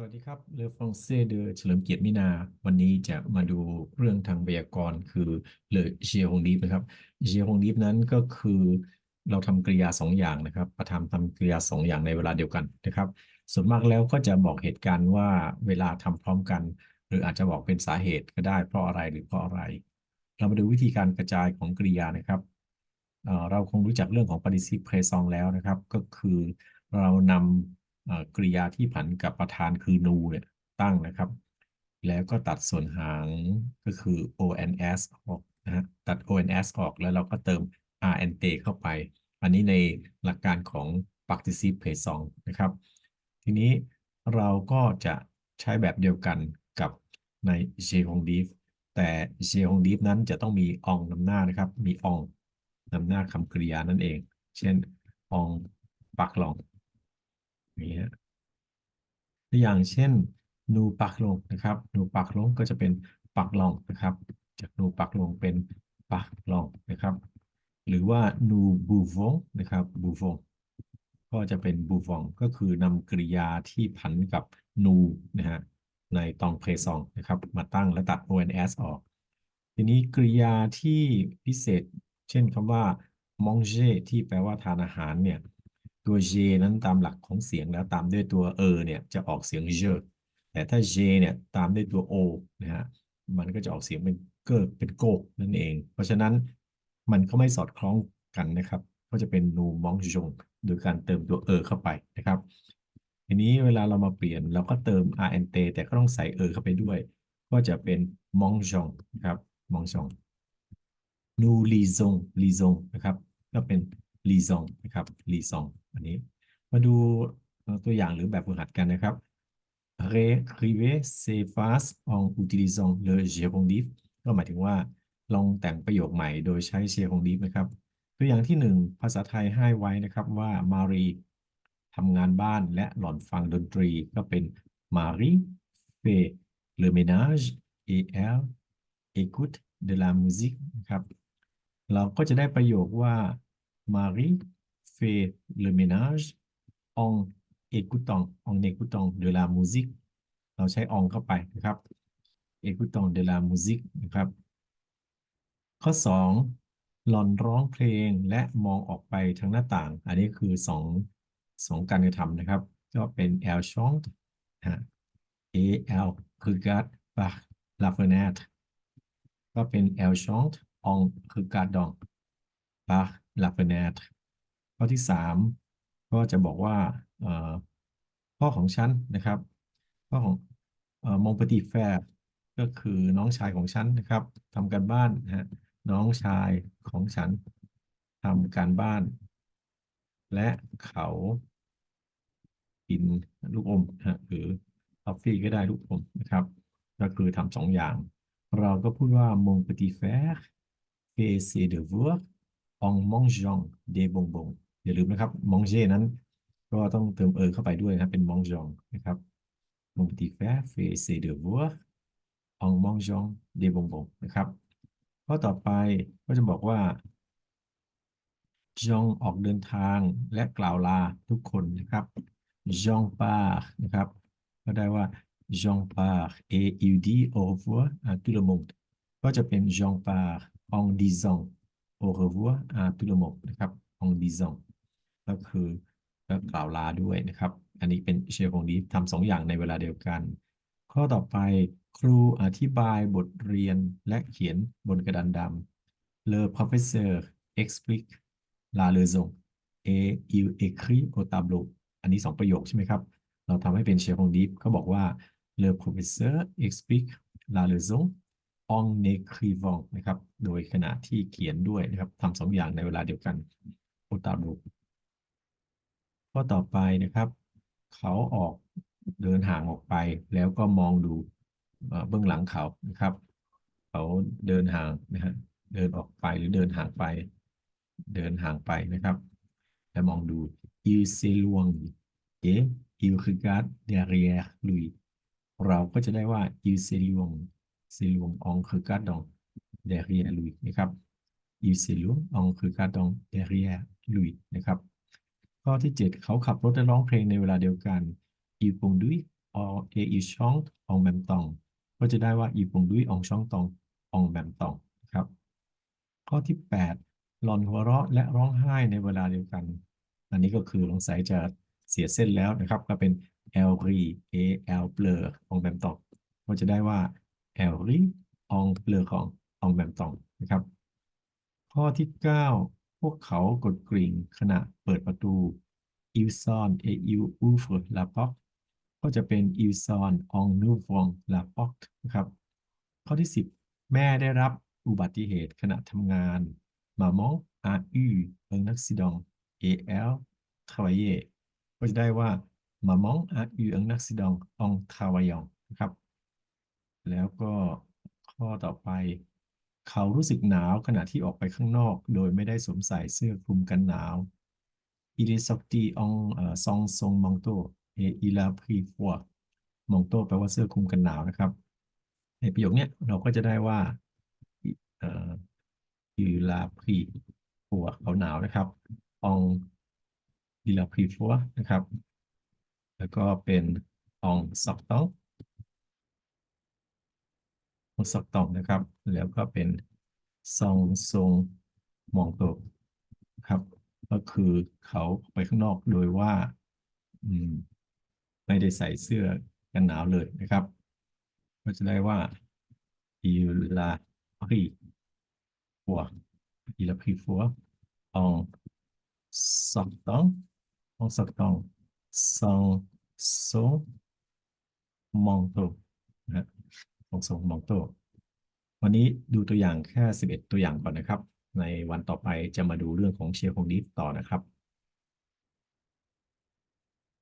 สวัสดีครับเลอฟองเซ่เดอเฉลิมเกียรติมินา วันนี้จะมาดูเรื่องทางไวยากรณ์คือเลอเชียฮงดีฟนะครับเชียฮงดีฟนั้นก็คือเราทำกริยาสองอย่างนะครับประทำทำกริยาสองอย่างในเวลาเดียวกันนะครับ ส่วนมากแล้วก็จะบอกเหตุการณ์ว่าเวลาทำพร้อมกัน หรืออาจจะบอกเป็นสาเหตุก็ได้เพราะอะไรหรือเพราะอะไร เรามาดูวิธีการกระจายของกริยานะครับเเราคงรู้จักเรื่องของ participe présent แล้วนะครับ ก็คือเรานำ กริยาที่ผันกับประธานคือ nu เนี่ยตั้งนะครับ แล้วก็ตัดส่วนหางก็คือ ons ออกนะฮะตัด ons ออกแล้วเราก็เติม rnt เข้าไป อันนี้ในหลักการของ participe présent นะครับ ทีนี้เราก็จะใช้แบบเดียวกันกับใน j h o n g d i f แต่ j h o n g d i f นั้นจะต้องมี on นำหน้านะครับ มี on นำหน้าคำกริยานั่นเอง เช่น on ปักลอง อย่างนี้ตัวอย่างเช่นนูปักลงนะครับนูปักลงก็จะเป็นปักลองนะครับ จากนูปักลงเป็นปักลองนะครับ หรือว่านูบูฟงนะครับบูฟงก็จะเป็นบูฟองก็คือนำกริยาที่ผันกับนูนะฮะในตองเพซองนะครับ มาตั้งและตัด ons ออก ทีนี้กริยาที่พิเศษ เช่นคำว่า manger ที่แปลว่าทานอาหารเนี่ย ตัว j นั้นตามหลักของเสียงแล้วตามด้วยตัว e เนี่ยจะออกเสียง j แต่ถ้า j เนี่ยตามด้วยตัว o นะฮะมันก็จะออกเสียงเป็นเกิเป็นโกกนั่นเอง เพราะฉะนั้นมันก็ไม่สอดคล้องกันนะครับ ก็จะเป็นนูมองจงโดยการเติมตัว e เข้าไปนะครับ ทีนี้เวลาเรามาเปลี่ยนเราก็เติม rnt แต่ก็ต้องใส่ e เข้าไปด้วย ก็จะเป็นมองจงนะครับมองจงนูลีซงลีซงนะครับ ก็เป็นลีซงนะครับลีซงันนี้ มาดูตัวอย่างหรือแบบฝึกหัดกันนะครับ Récrivez ces phrases en utilisant le gérondif ก็หมายถึงว่าลองแต่งประโยคใหม่โดยใช้ gérondif นะครับ ตัวอย่างที่หนึ่งภาษาไทยให้ไว้นะครับว่ามารีทำงานบ้านและหล่อนฟังดนตรีก็เป็น Marie fait le ménage et elle écoute de la musique นะครับ เราก็จะได้ประโยคว่า Marie fait le ménage en écoutant en écoutant de la musique เราใช้ en เข้าไปนะครับ écoutant de la musique นะครับ ข้อ 2 หลอนร้องเพลงและมองออกไปทางหน้าต่าง อันนี้คือสองสองการกระทำนะครับ ก็เป็น elle chante ฮะ et elle regarde par la fenêtre ก็เป็น elle chante en regardant par la fenêtre ข้อที่ 3 ก็จะบอกว่าพ่อของฉันนะครับพ่อของเอ่อ mon petit frère ก็คือน้องชายของฉันนะครับทำการบ้านนะฮะน้องชายของฉันทำการบ้าน และเขากินลูกอมนะฮะหรือทอฟฟี่ก็ได้ลูกอมนะครับ ก็คือทำสองอย่าง เราก็พูดว่า mon petit frère fait ses devoirs en mangeant des bonbons อย่าลืมนะครับ manger นั้น ก็ต้องเติมเออเข้าไปด้วยนะครับเป็น mangeant นะครับ mon petit frère fait ses devoirs en mangeant des bonbons นะครับข้อต่อไปก็จะบอกว่าจองออกเดินทางและกล่าวลาทุกคนนะครับจองปานะครับ ก็ได้ว่าจองปา et il dit au revoir à tout le monde ก็จะเป็นจองปา en disant au revoir à tout le monde นะครับ en disant ก็คือก็กล่าวลาด้วยนะครับ อันนี้เป็นเชฟของดีทำสองอย่างในเวลาเดียวกัน ข้อต่อไปครูอธิบายบทเรียนและเขียนบนกระดานดำ Le professeur explique la leçon et il écrit au tableau อันนี้สองประโยคใช่ไหมครับ เราทำให้เป็นเชฟของดีเขาบอกว่า Le professeur explique la leçon en écrivant นะครับ โดยขณะที่เขียนด้วยนะครับทำสองอย่างในเวลาเดียวกัน au tableau ข้อต่อไปนะครับ เขาออกเดินห่างออกไป แล้วก็มองดูเบื้องหลังเขานะครับ เขาเดินห่างนะฮะเดินออกไปหรือเดินห่างไป เดินห่างไปนะครับ แล้วมองดู il s'éloigne et il regarde derrière lui เราก็จะได้ว่า il s'éloigne s'éloigne en regardant derrière lui นะครับ il s'éloigne en regardant derrière lui นะครับ ข้อที่ 7 เขาขับรถและร้องเพลงในเวลาเดียวกัน il conduit or a i chong ong mem tong ก็จะได้ว่าอีปงดุยองช่องตององแมมตองนะครับ ข้อที่ 8 หลอนหัวเราะและร้องไห้ในเวลาเดียวกัน อันนี้ก็คือสงสัยจะเสียเส้นแล้วนะครับ ก็เป็น L R A L เบลอองแมมตองก็จะได้ว่า L R อองเบลอของอองแมมตองนะครับ ข้อที่ 9 พวกเขากดกริ่งขณะเปิดประตูอิลซอนเออิลอูฟลาป็อกก็จะเป็นอิลซอนองนูฟองลาป็อกนะครับ ข้อที่ 10 แม่ได้รับอุบัติเหตุขณะทำงานมามองอาอูเอิงนักซิดองเอเอลทาวเยก็จะได้ว่ามามองอาอูเอิงนักซิดององทาวายองนะครับ แล้วก็ข้อต่อไป เขารู้สึกหนาวขณะที่ออกไปข้างนอก โดยไม่ได้สวมใส่เสื้อคลุมกันหนาว Il est sorti en euh, sans son manteau et il a pris froid manteau แปลว่าเสื้อคลุมกันหนาวนะครับ ในประโยคนี้เราก็จะได้ว่าเอ่อ il a pris froid เขาหนาวนะครับ en il a pris froid นะครับ แล้วก็เป็น สตอกนะครับ แล้วก็เป็นซองทรงมองตกครับ ก็คือเขาไปข้างนอกโดยว่าไม่ได้ใส่เสื้อกันหนาวเลยนะครับ ก็จะได้ว่าอิลาพีฟัวอิลาพีฟัวองสกตององสกตองซองทรงมองตกนะ ฮะ sans son manteau วันนี้ดูตัวอย่างแค่ 11 ตัวอย่างก่อนนะครับ ในวันต่อไปจะมาดูเรื่องของเชียร์ของดีฟต่อนะครับ